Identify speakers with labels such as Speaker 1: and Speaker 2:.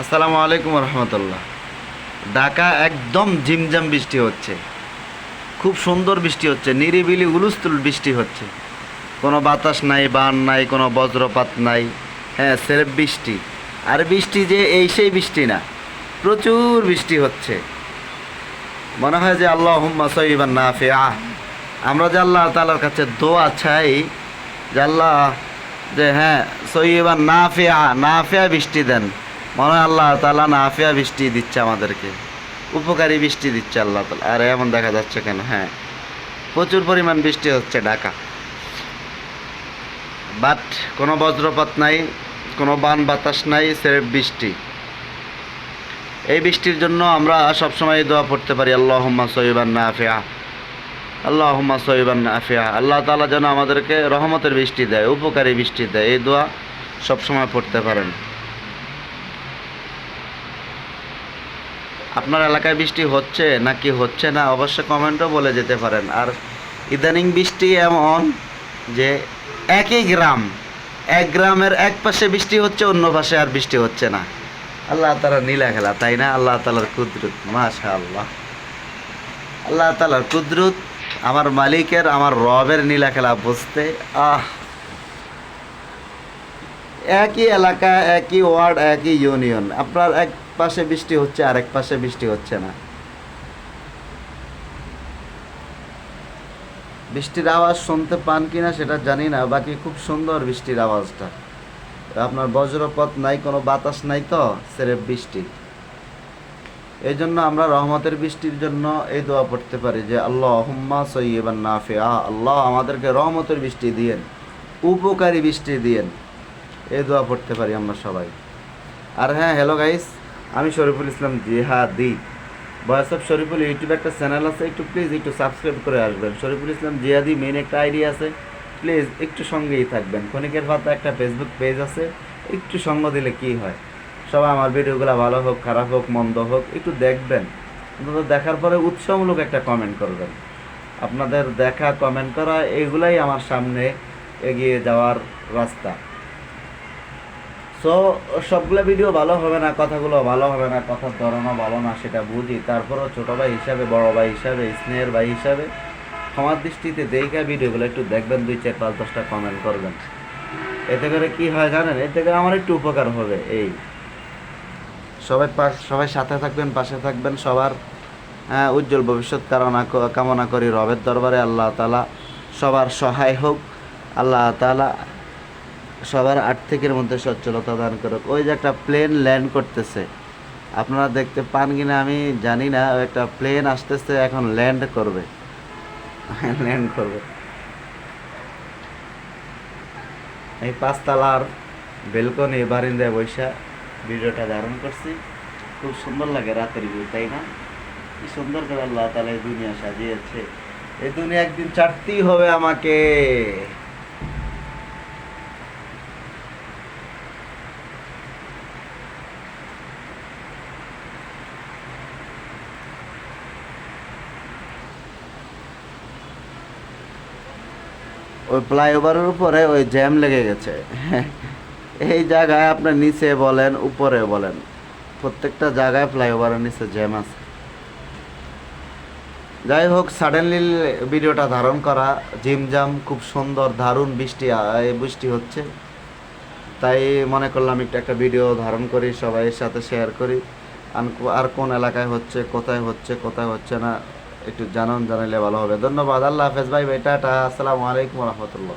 Speaker 1: আসসালামু আলাইকুম রহমতুল্লাহ। ঢাকা একদম ঝিমঝাম বৃষ্টি হচ্ছে। খুব সুন্দর বৃষ্টি হচ্ছে, নিরিবিলি উলুস্তুল বৃষ্টি হচ্ছে। কোনো বাতাস নাই, বান নাই, কোনো বজ্রপাত নাই। হ্যাঁ সেরেফ বৃষ্টি। আর বৃষ্টি যে এই সেই বৃষ্টি না, প্রচুর বৃষ্টি হচ্ছে। মনে হয় যে আল্লাহ হুম্মা সইবান না ফে আহ আমরা যে আল্লাহ তালার কাছে দোয়া চাই, যে আল্লাহ যে হ্যাঁ সইবান না ফেয়া না ফেয়া বৃষ্টি দেন। মনে হয় আল্লাহ তালা না ফেয়া বৃষ্টি দিচ্ছে আমাদেরকে। উপকারী বৃষ্টি দিচ্ছে আল্লাহ তালা আর এমন দেখা যাচ্ছে কেন? হ্যাঁ প্রচুর পরিমাণ বৃষ্টি হচ্ছে ঢাকা। বাট কোনো বজ্রপাত নাই, কোনো বান বাতাস নাই, সেরেফ বৃষ্টি। এই বৃষ্টির জন্য আমরা সবসময় দোয়া পড়তে পারি, আল্লাহম্মা সৈবান নাফিয়া আল্লাহম্মা সৈবান নাফিয়া আল্লাহ তালা যেন আমাদেরকে রহমতের বৃষ্টি দেয়, উপকারী বৃষ্টি দেয়। এই দোয়া সবসময় পড়তে পারেন। আপনার এলাকায় বৃষ্টি হচ্ছে নাকি হচ্ছে না, অবশ্যই কমেন্টও বলে যেতে পারেন। আর ইদানিং বৃষ্টি এমন যে একই গ্রাম, এক গ্রামের এক পাশে বৃষ্টি হচ্ছে, অন্য পাশে আর বৃষ্টি হচ্ছে না। আল্লাহ তালা নীলা খেলা, তাই না? আল্লাহ তালার কুদরত মাশা আল্লাহ আল্লাহ তালার কুদরত, আমার মালিকের, আমার রবের নীলা খেলা বুঝতে, আহ। একই এলাকা, একই ওয়ার্ড, একই ইউনিয়ন, আপনার এক পাশে বৃষ্টি হচ্ছে, আরেক পাশে বৃষ্টি হচ্ছে না। বৃষ্টির আওয়াজ শুনতে পান কিনা সেটা জানি না, বাকি খুব সুন্দর বৃষ্টির আওয়াজটা। আপনার বজ্রপথ নাই, কোনো বাতাস নাই তো সেরে বৃষ্টি। এই জন্য আমরা রহমতের বৃষ্টির জন্য এই দোয়া পড়তে পারি যে আল্লাহ হুম্মা সৈয়বান নাফে আহ আল্লাহ আমাদেরকে রহমতের বৃষ্টি দিয়েন, উপকারী বৃষ্টি দিয়েন। এই দোয়া পড়তে পারি আমরা সবাই। আর হ্যাঁ হ্যালো গাইস আমি শরীফুল ইসলাম জিহাদি। বয়স অফ শরীফুল, ইউটিউব একটা চ্যানেল আছে, একটু প্লিজ একটু সাবস্ক্রাইব করে আসবেন। শরীফুল ইসলাম জিহাদি মেন একটা আইডি আছে। প্লিজ একটু সঙ্গেই থাকবেন। ক্ষণিকের পাতা একটা ফেসবুক পেজ আছে, একটু সঙ্গ দিলে কি হয়? সবাই আমার ভিডিওগুলো ভালো হোক, খারাপ হোক, মন্দ হোক, একটু দেখবেন। অন্তত দেখার পরে উৎসাহমূলক একটা কমেন্ট করবেন। আপনাদের দেখা কমেন্ট করা, এগুলাই আমার সামনে এগিয়ে যাওয়ার রাস্তা। সো সবগুলো ভিডিও ভালো হবে না, কথাগুলো ভালো হবে না, কথার ধরনও ভালো না, সেটা বুঝি। তারপরও ছোটো ভাই হিসাবে, বড় ভাই হিসাবে, স্নেহের ভাই হিসাবে ক্ষমার দৃষ্টিতে দেখে ভিডিওগুলো একটু দেখবেন, দুই চার পাঁচ দশটা কমেন্ট করবেন। এতে করে কি হয় জানেন? এতে করে আমার একটু উপকার হবে, এই। সবাই সবাই সাথে থাকবেন, পাশে থাকবেন, সবার উজ্জ্বল ভবিষ্যৎ কামনা কামনা করি রবের দরবারে। আল্লাহ তালা সবার সহায় হোক। আল্লাহ তালা সবার আর্থিকের মধ্যে সচ্ছলতা দান করুক। ওই যে একটা প্লেন ল্যান্ড করতেছে। আপনারা দেখতে পান কিনা আমি জানি না একটা প্লেন আসতেছে, এখন ল্যান্ড করবে। ল্যান্ড করবে। এই পাঁচতলার বেলকনি বারিন্দায় বৈশা ভিডিওটা ধারণ করছি। খুব সুন্দর লাগে রাতের ভিউ তাই না? কি সুন্দর করে আল্লাহ তালা এই দুনিয়া সাজিয়েছে। এই দুনিয়া একদিন ছাড়তেই হবে আমাকে। ওই ফ্লাইওভারের উপরে ওই জ্যাম লেগে গেছে। এই জায়গায় আপনার নিচে বলেন, উপরে বলেন। প্রত্যেকটা জায়গায় ফ্লাইওভারের নিচে জ্যাম আছে। যাই হোক সাডেনলি ভিডিওটা ধারণ করা, জিমজাম, খুব সুন্দর, দারুণ বৃষ্টি বৃষ্টি হচ্ছে। তাই মনে করলাম একটু একটা ভিডিও ধারণ করি, সবাইয়ের সাথে শেয়ার করি। আর কোন এলাকায় হচ্ছে, কোথায় হচ্ছে কোথায় হচ্ছে না একটু জানান জানাইলে ভালো হবে। ধন্যবাদ আল্লাহ হাফেজ। ভাই ভাই টাটা আসসালামু আলাইকুম রহমতুল্লাহ।